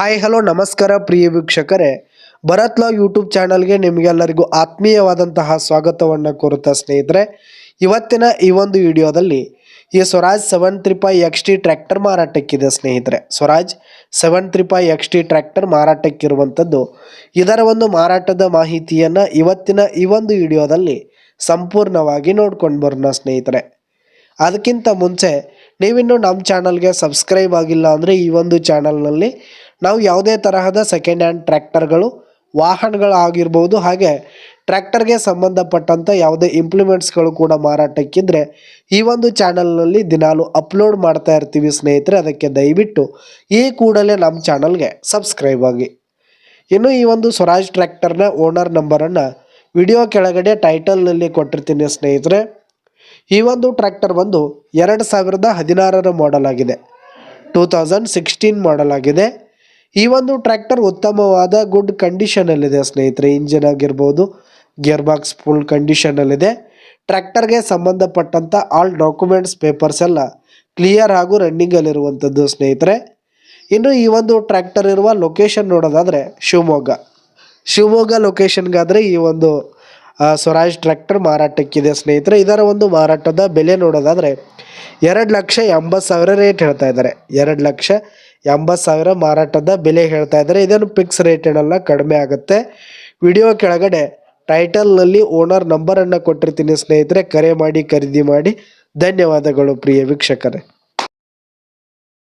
Hi, hello, ನಮಸ್ಕಾರ ಪ್ರಿಯ ವೀಕ್ಷಕರೇ. Bharat love YouTube ಚಾನಲ್ಗೆ ನಿಮಗೆಲ್ಲರಿಗೂ ಆತ್ಮೀಯವಾದಂತಹ ಸ್ವಾಗತವನ್ನು ಕೋರುತ್ತಾ ಸ್ನೇಹಿತರೆ. ಇವತ್ತಿನ ಈ ಒಂದು ವಿಡಿಯೋದಲ್ಲಿ ಈ Swaraj seven three five X T tractor ಮಾರಾಟಕ್ಕಿದೆ ಸ್ನೇಹಿತರೆ. Swaraj seven three five X T tractor ಮಾರಾಟಕ್ಕಿರುವಂಥದ್ದು. ಇದರ ಒಂದು ಮಾರಾಟದ ಮಾಹಿತಿಯನ್ನು ಇವತ್ತಿನ ಈ ಒಂದು ವಿಡಿಯೋದಲ್ಲಿ ಸಂಪೂರ್ಣವಾಗಿ ನೋಡ್ಕೊಂಡು ಬರೋಣ ಸ್ನೇಹಿತರೆ. ಅದಕ್ಕಿಂತ ಮುಂಚೆ ನೀವಿನ್ನು ನಮ್ಮ ಚಾನಲ್ಗೆ ಸಬ್ಸ್ಕ್ರೈಬ್ ಆಗಿಲ್ಲ ಅಂದರೆ ಈ ಒಂದು ಚಾನಲ್ನಲ್ಲಿ ನಾವು ಯಾವುದೇ ತರಹದ ಸೆಕೆಂಡ್ ಹ್ಯಾಂಡ್ ಟ್ರ್ಯಾಕ್ಟರ್ಗಳು ವಾಹನಗಳಾಗಿರ್ಬೋದು, ಹಾಗೆ ಟ್ರ್ಯಾಕ್ಟರ್ಗೆ ಸಂಬಂಧಪಟ್ಟಂಥ ಯಾವುದೇ ಇಂಪ್ಲಿಮೆಂಟ್ಸ್ಗಳು ಕೂಡ ಮಾರಾಟಕ್ಕಿದ್ರೆ ಈ ಒಂದು ಚಾನಲ್ನಲ್ಲಿ ದಿನಾಲು ಅಪ್ಲೋಡ್ ಮಾಡ್ತಾ ಇರ್ತೀವಿ ಸ್ನೇಹಿತರೆ, ಅದಕ್ಕೆ ದಯವಿಟ್ಟು ಈ ಕೂಡಲೇ ನಮ್ಮ ಚಾನಲ್ಗೆ ಸಬ್ಸ್ಕ್ರೈಬ್ ಆಗಿ. ಇನ್ನು ಈ ಒಂದು ಸ್ವರಾಜ್ ಟ್ರ್ಯಾಕ್ಟರ್ನ ಓನರ್ ನಂಬರನ್ನು ವಿಡಿಯೋ ಕೆಳಗಡೆ ಟೈಟಲ್ನಲ್ಲಿ ಕೊಟ್ಟಿರ್ತೀನಿ ಸ್ನೇಹಿತರೆ. ಈ ಒಂದು ಟ್ರ್ಯಾಕ್ಟರ್ ಬಂದು ಎರಡು ಸಾವಿರದ ಹದಿನಾರರ ಮಾಡಲ್ ಆಗಿದೆ. ಟೂ ತೌಸಂಡ್ ಸಿಕ್ಸ್ಟೀನ್ ಮಾಡಲ್ ಆಗಿದೆ. ಈ ಒಂದು ಟ್ರ್ಯಾಕ್ಟರ್ ಉತ್ತಮವಾದ ಗುಡ್ ಕಂಡೀಷನಲ್ಲಿದೆ ಸ್ನೇಹಿತರೆ. ಇಂಜಿನ್ ಆಗಿರ್ಬೋದು ಗಿಯರ್ ಬಾಕ್ಸ್ ಫುಲ್ ಕಂಡೀಷನಲ್ಲಿದೆ ಟ್ರ್ಯಾಕ್ಟರ್ಗೆ ಸಂಬಂಧಪಟ್ಟಂಥ ಆಲ್ ಡಾಕ್ಯುಮೆಂಟ್ಸ್ ಪೇಪರ್ಸ್ ಎಲ್ಲ ಕ್ಲಿಯರ್ ಹಾಗೂ ರನ್ನಿಂಗಲ್ಲಿರುವಂಥದ್ದು ಸ್ನೇಹಿತರೆ. ಇನ್ನು ಈ ಒಂದು ಟ್ರ್ಯಾಕ್ಟರ್ ಇರುವ ಲೊಕೇಶನ್ ನೋಡೋದಾದರೆ ಶಿವಮೊಗ್ಗ. ಶಿವಮೊಗ್ಗ ಲೊಕೇಶನ್ಗಾದರೆ ಈ ಒಂದು ಸ್ವರಾಜ್ ಟ್ರ್ಯಾಕ್ಟರ್ ಮಾರಾಟಕ್ಕಿದೆ ಸ್ನೇಹಿತರೆ. ಇದರ ಒಂದು ಮಾರಾಟದ ಬೆಲೆ ನೋಡೋದಾದರೆ ಎರಡು ಲಕ್ಷ ಎಂಬತ್ತು ಸಾವಿರ ರೇಟ್ ಹೇಳ್ತಾ ಇದ್ದಾರೆ. ಎರಡು ಲಕ್ಷ ಎಂಬತ್ತು ಸಾವಿರ ಮಾರಾಟದ ಬೆಲೆ ಹೇಳ್ತಾ ಇದ್ದಾರೆ. ಇದನ್ನು ಫಿಕ್ಸ್ ರೇಟ್ ಏನಲ್ಲ, ಕಡಿಮೆ ಆಗುತ್ತೆ. ವಿಡಿಯೋ ಕೆಳಗಡೆ ಟೈಟಲ್ನಲ್ಲಿ ಓನರ್ ನಂಬರನ್ನು ಕೊಟ್ಟಿರ್ತೀನಿ ಸ್ನೇಹಿತರೆ, ಕರೆ ಮಾಡಿ, ಖರೀದಿ ಮಾಡಿ. ಧನ್ಯವಾದಗಳು ಪ್ರಿಯ ವೀಕ್ಷಕರೇ.